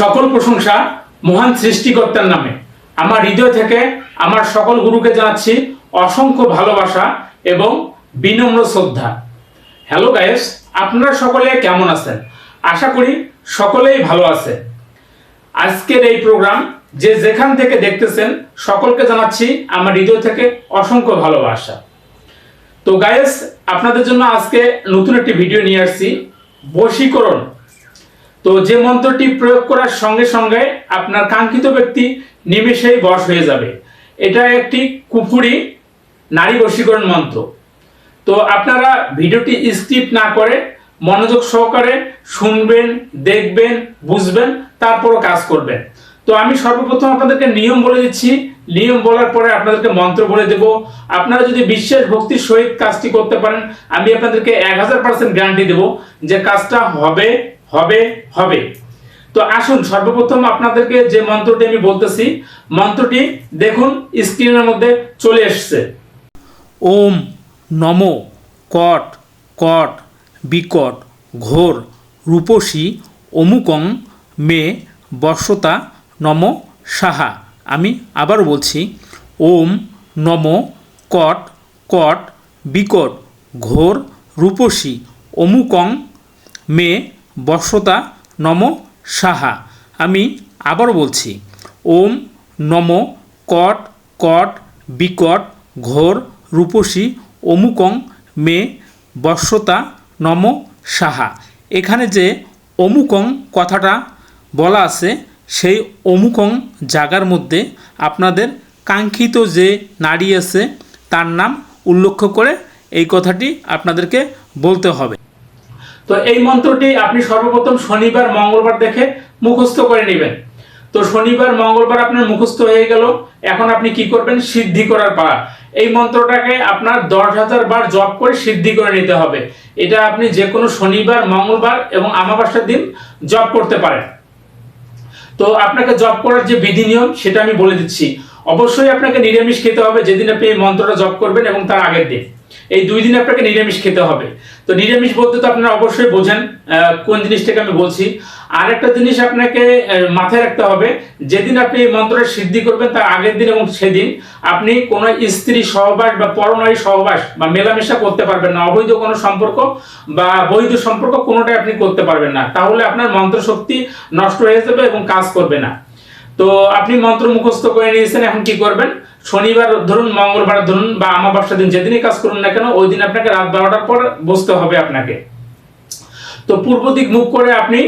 সকল প্রশংসা মহান সৃষ্টিকর্তার নামে। আমার হৃদয় থেকে আমার সকল গুরুকে জানাচ্ছি অসংখ্য ভালোবাসা এবং বিনম্র শ্রদ্ধা। হ্যালো গাইস আপনারা সকলে কেমন আছেন? আশা করি সকলেই ভালো আছে আজকের এই প্রোগ্রাম যে যেখান থেকে দেখতেছেন সকলকে জানাচ্ছি আমার হৃদয় থেকে অসংখ্য ভালোবাসা। তো গাইস আপনাদের জন্য আজকে নতুন একটি ভিডিও নিয়ে আসছি। বশীকরণ তো যে মন্ত্রটি প্রয়োগ করার সঙ্গে সঙ্গে আপনার কাঙ্ক্ষিত ব্যক্তি নিমেষেই বশ হয়ে যাবে। এটা একটি কুফুরি নারী বশীকরণ মন্ত্র। তো আপনারা ভিডিওটি স্কিপ না করে মনোযোগ সহকারে শুনবেন, দেখবেন, বুঝবেন, তারপরও কাজ করবেন। তো আমি সর্বপ্রথম আপনাদেরকে নিয়ম বলে দিচ্ছি। নিয়ম বলার পরে আপনাদেরকে মন্ত্র বলে দেব। আপনারা যদি বিশ্বাস ভক্তির সহিত কাজটি করতে পারেন, আমি আপনাদেরকে এক হাজার পার্সেন্ট গ্যারান্টি দেবো যে কাজটা হবে হবে হবে। তো আসুন, সর্বপ্রথম আপনাদেরকে যে মন্ত্রটি আমি বলতেছি, মন্ত্রটি দেখুন, স্ক্রিনের মধ্যে চলে এসছে। ওম নম কট কট বিকট ঘোর রূপসী অমুকং মে বর্ষতা নম সাহা। আমি আবার বলছি, ওম নম কট কট বিকট ঘোর রূপসী অমুকং মে বর্ষতা নম সাহা। আমি আবার বলছি, ওম নম কট কট বিকট ঘোর রূপসী অমুকং মে বর্ষতা নম সাহা। এখানে যে অমুকং কথাটা বলা আছে, সেই অমুকং জাগার মধ্যে আপনাদের কাঙ্ক্ষিত যে নারী আছে, তার নাম উল্লেখ করে এই কথাটি আপনাদেরকে বলতে হবে। তো এই মন্ত্রটি আপনি সর্বপ্রথম শনিবার, মঙ্গলবার দেখে মুখস্থ করে নেবেন। তো শনিবার, মঙ্গলবার আপনার মুখস্থ হয়ে গেল। এখন আপনি কি করবেন? সিদ্ধি করার পালা এই মন্ত্রটাকে আপনার দশ হাজার বার জপ করে সিদ্ধি করে নিতে হবে। এটা আপনি যে কোনো শনিবার, মঙ্গলবার এবং আমাবাসার দিন জপ করতে পারেন। তো আপনাকে জপ করার যে বিধি নিয়ম, সেটা আমি বলে দিচ্ছি। অবশ্যই আপনাকে নিরামিষ খেতে হবে যেদিন আপনি এই মন্ত্রটা জপ করবেন এবং তার আগের দিন। এই দুই দিন আপনাকে নিরামিষ খেতে হবে। তো নিরামিষ বলতে তো আপনারা অবশ্যই বোঝেন কোন জিনিসটাকে আমি বলছি। আর একটা জিনিস আপনাকে মাথায় রাখতে হবে, যেদিন আপনি এই মন্ত্রটা সিদ্ধি করবেন তার আগের দিন এবং সেদিন আপনি কোনো স্ত্রী সহবাস বা পরনারী সহবাস বা মেলামেশা করতে পারবেন না, অবৈধ কোনো সম্পর্ক বা বৈধ সম্পর্ক কোনোটাই আপনি করতে পারবেন না। তাহলে আপনার মন্ত্র শক্তি নষ্ট হয়ে যাবে এবং কাজ করবে না। তো আপনি মন্ত্র মুখস্থ করে নিয়েছেন, এখন কি করবেন? শনিবার ধরুন, মঙ্গলবার ধরুন, বা আমাবাসা দিন যেদিনই কাজ করুন না কেন, ওই দিন আপনাকে রাত বারোটার পর বসতে হবে আপনাকে। তো পূর্ব দিক মুখ করে আপনি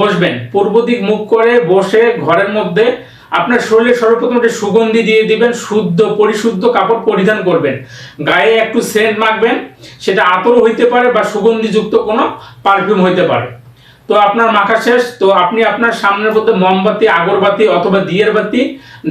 বসবেন। পূর্ব দিক মুখ করে বসে ঘরের মধ্যে আপনার শরীরে সর্বপ্রথম একটা সুগন্ধি দিয়ে দিবেন, শুদ্ধ, পরিশুদ্ধ কাপড় পরিধান করবেন। গায়ে একটু সেন্ট মাখবেন, সেটা আতর হইতে পারে বা সুগন্ধিযুক্ত কোনো পারফিউম হইতে পারে। তো আপনার মাখা শেষ, তো আপনি আপনার সামনের মধ্যে মোমবাতি, আগরবাতি অথবা দিয়ের বাতি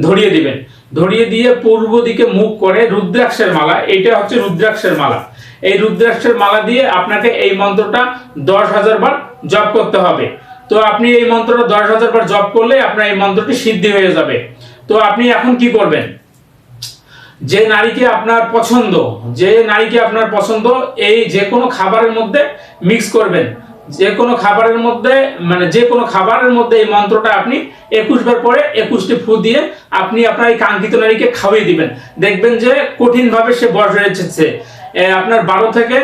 ধরিয়ে দিবেন। ধরিয়ে দিয়ে পূর্ব দিকে মুখ করে রুদ্রাক্ষের মালা এইটা হচ্ছে রুদ্রাক্ষের মালা। এই রুদ্রাক্ষের মালা দিয়ে আপনাকে এই মন্ত্রটা দশ হাজার বার জপ করতে হবে। তো আপনি এই মন্ত্রটা দশ হাজার বার জপ করলে আপনার এই মন্ত্রটি সিদ্ধি হয়ে যাবে। তো আপনি এখন কি করবেন? যে নারীকে আপনার পছন্দ, যে নারীকে আপনার পছন্দ, এই যে কোনো খাবারের মধ্যে মিক্স করবেন। যে কোনো খাবারের মধ্যে মানে যে কোনো খাবারের মধ্যে এই মন্ত্রটা আপনি একুশ বার পরে একুশটি ফু দিয়ে আপনি আপনার এই কাঙ্ক্ষিত নারীকে খাওয়িয়ে দিবেন। দেখবেন যে কঠিনভাবে সে বয়স হয়েছে আপনার বারো থেকে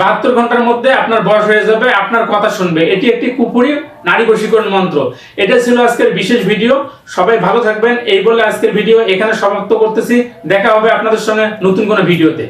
বাহাত্তর ঘণ্টার মধ্যে আপনার বয়স হয়ে যাবে, আপনার কথা শুনবে। এটি একটি কুপুরি নারী বশীকরণ মন্ত্র। এটা ছিল আজকের বিশেষ ভিডিও। সবাই ভালো থাকবেন। এই বলে আজকের ভিডিও এখানে সমাপ্ত করতেছি। দেখা হবে আপনাদের সঙ্গে নতুন কোনো ভিডিওতে।